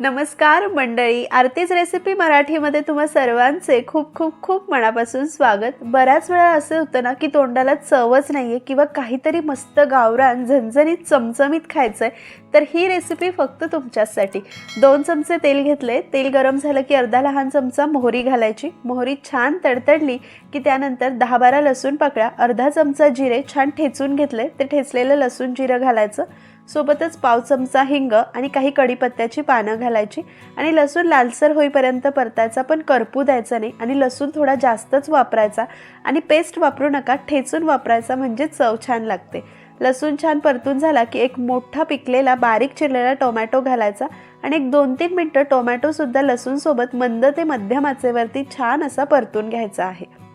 नमस्कार मंडळी आरतीच रेसिपी मराठीमध्ये तुम्हा सर्वांचे खूप खूप खूप मनापासून स्वागत. बऱ्याच वेळा असं होतं ना की तोंडाला चवच नाही आहे किंवा काहीतरी मस्त गावरान झणझणीत चमचमीत खायचं आहे तर ही रेसिपी फक्त तुमच्यासाठी दोन चमचे तेल घेतले. तेल गरम झालं की अर्धा लहान चमचा मोहरी घालायची. मोहरी छान तडतडली की त्यानंतर दहा बारा लसूण पाकळ्या अर्धा चमचा जिरे छान ठेचून घेतले. ते ठेचलेलं लसूण जिरं घालायचं. सोबतच पाव चमचा हिंग आणि काही कढीपत्त्याची पानं घालायची आणि लसूण लालसर होईपर्यंत परतायचा पण करपू द्यायचा नाही आणि लसूण थोडा जास्तच वापरायचा आणि पेस्ट वापरू नका ठेचून वापरायचा म्हणजे चव छान लागते. लसूण छान परतून झाला की एक मोठा पिकलेला बारीक चिरलेला टोमॅटो घालायचा आणि एक दोन तीन मिनटं टोमॅटोसुद्धा लसूणसोबत मंद ते मध्यम आचेवरती छान असा परतून घ्यायचा आहे.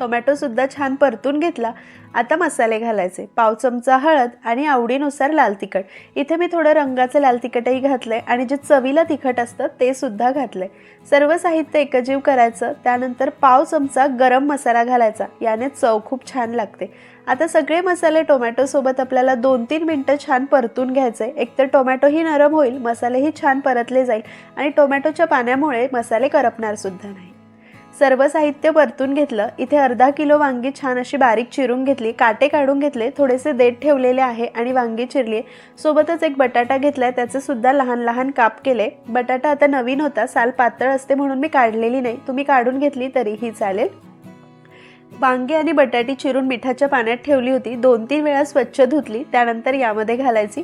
टोमॅटोसुद्धा छान परतून घेतला. आता मसाले घालायचे. पाव चमचा हळद आणि आवडीनुसार लाल तिखट. इथे मी थोडं रंगाचं लाल तिखटही घातलं आहे आणि जे चवीला तिखट असतं ते सुद्धा घातलं आहे सर्व साहित्य एकजीव करायचं. त्यानंतर पाव चमचा गरम मसाला घालायचा. याने चव खूप छान लागते. आता सगळे मसाले टोमॅटोसोबत आपल्याला दोन तीन मिनटं छान परतून घ्यायचे एकतर टोमॅटोही नरम होईल. मसालेही छान परतले जाईल. आणि टोमॅटोच्या पाण्यामुळे मसाले करपणार सुद्धा नाही. सर्व साहित्य परतून घेतलं. इथे अर्धा किलो वांगी छान अशी बारीक चिरून घेतली. काटे काढून घेतले. थोडेसे देठ ठेवलेले आहे आणि वांगी चिरली सोबतच एक बटाटा घेतलाय. त्याचे सुद्धा लहान लहान काप केले. बटाटा आता नवीन होता. साल पातळ असते म्हणून मी काढलेली नाही. तुम्ही काढून घेतली तरीही चालेल. वांगे आणि बटाटी चिरून मिठाच्या पाण्यात ठेवली होती. दोन तीन वेळा स्वच्छ धुतली. त्यानंतर यामध्ये घालायची.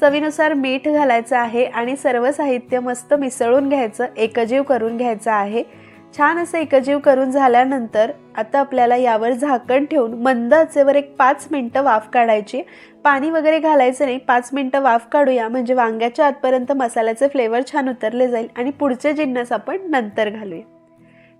चवीनुसार मीठ घालायचं आहे आणि सर्व साहित्य मस्त मिसळून घ्यायचं. एकजीव करून घ्यायचं आहे. छान असं एकजीव करून झाल्यानंतर आता आपल्याला यावर झाकण ठेवून मंद आचेवर एक पाच मिनटं वाफ काढायची. पाणी वगैरे घालायचं नाही. पाच मिनटं वाफ काढूया. म्हणजे वांग्याच्या आतपर्यंत मसाल्याचे फ्लेवर छान उतरले जाईल. आणि पुढचे जिन्नस आपण नंतर घालूया.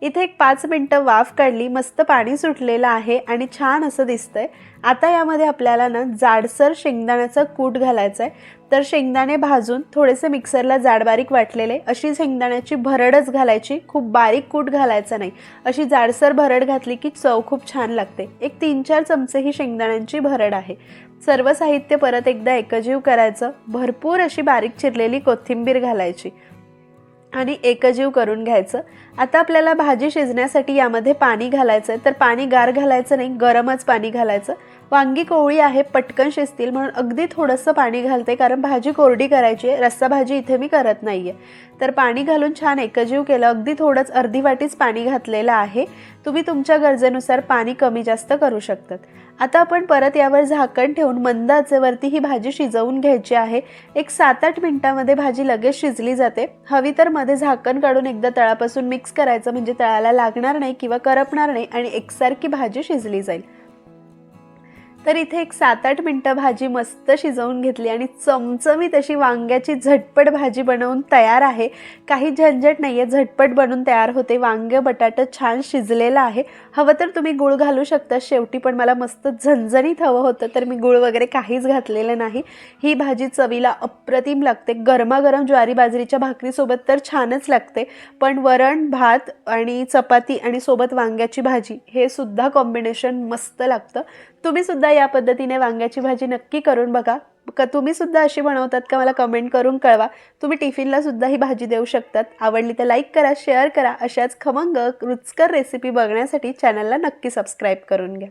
इथे एक पाच मिनटं वाफ काढली मस्त पाणी सुटलेलं आहे आणि छान असं दिसतंय. आता यामध्ये आपल्याला ना जाडसर शेंगदाण्याचं कूट घालायचं आहे तर शेंगदाणे भाजून थोडेसे मिक्सरला जाडबारीक वाटलेले अशी शेंगदाण्याची भरडच घालायची खूप बारीक कूट घालायचं नाही. अशी जाडसर भरड घातली की चव खूप छान लागते. एक तीन चार चमचे ही शेंगदाण्यांची भरड आहे. सर्व साहित्य परत एकदा एकजीव करायचं. भरपूर अशी बारीक चिरलेली कोथिंबीर घालायची. आणि एकजीव करून घ्यायचं. आता आपल्याला भाजी शिजण्यासाठी यामध्ये पाणी घालायचं आहे. तर पाणी गार घालायचं नाही गरमच पाणी घालायचं. वांगी कोवळी आहे पटकन शिजतील म्हणून अगदी थोडंसं पाणी घालते कारण भाजी कोरडी करायची आहे रस्सा भाजी इथे मी करत नाही आहे तर पाणी घालून छान एकजीव केलं अगदी थोडंच अर्धी वाटीच पाणी घातलेलं आहे. तुम्ही तुमच्या गरजेनुसार पाणी कमी जास्त करू शकतात. आता आपण परत यावर झाकण ठेवून मंद आचेवरती ही भाजी शिजवून घ्यायची आहे. एक सात आठ मिनटामध्ये भाजी लगेच शिजली जाते. हवी तर मध्ये झाकण काढून एकदा तळापासून मिक्स करायचं म्हणजे तळाला लागणार नाही किंवा करपणार नाही आणि एकसारखी भाजी शिजली जाईल. तर इथे एक सात आठ मिनटं भाजी मस्त शिजवून घेतली आणि चमचमीत अशी वांग्याची झटपट भाजी बनवून तयार आहे. काही झंझट नाही आहे झटपट बनवून तयार होते. वांगे बटाटा छान शिजलेलं आहे. हवं तर तुम्ही गुळ घालू शकता. शेवटी पण मला मस्त झणझणीत हवं होतं तर मी गुळ वगैरे काहीच घातलेलं नाही. ही भाजी चवीला अप्रतिम लागते. गरमागरम ज्वारी बाजरीच्या भाकरीसोबत तर छानच लागते. पण वरण भात आणि चपाती आणि सोबत वांग्याची भाजी हे सुद्धा कॉम्बिनेशन मस्त लागतं. तुम्ही सुद्धा या पद्धतीने वांग्याची भाजी नक्की करून बघा. क तुम्ही सुद्धा अशी बनवतात का मला कमेंट करून कळवा. तुम्ही टिफिनला सुद्धा ही भाजी देऊ शकतात. आवडली तर लाईक करा शेअर करा. अशाच खमंग रुचकर रेसिपी बघण्यासाठी चॅनलला नक्की सबस्क्राईब करून घ्या.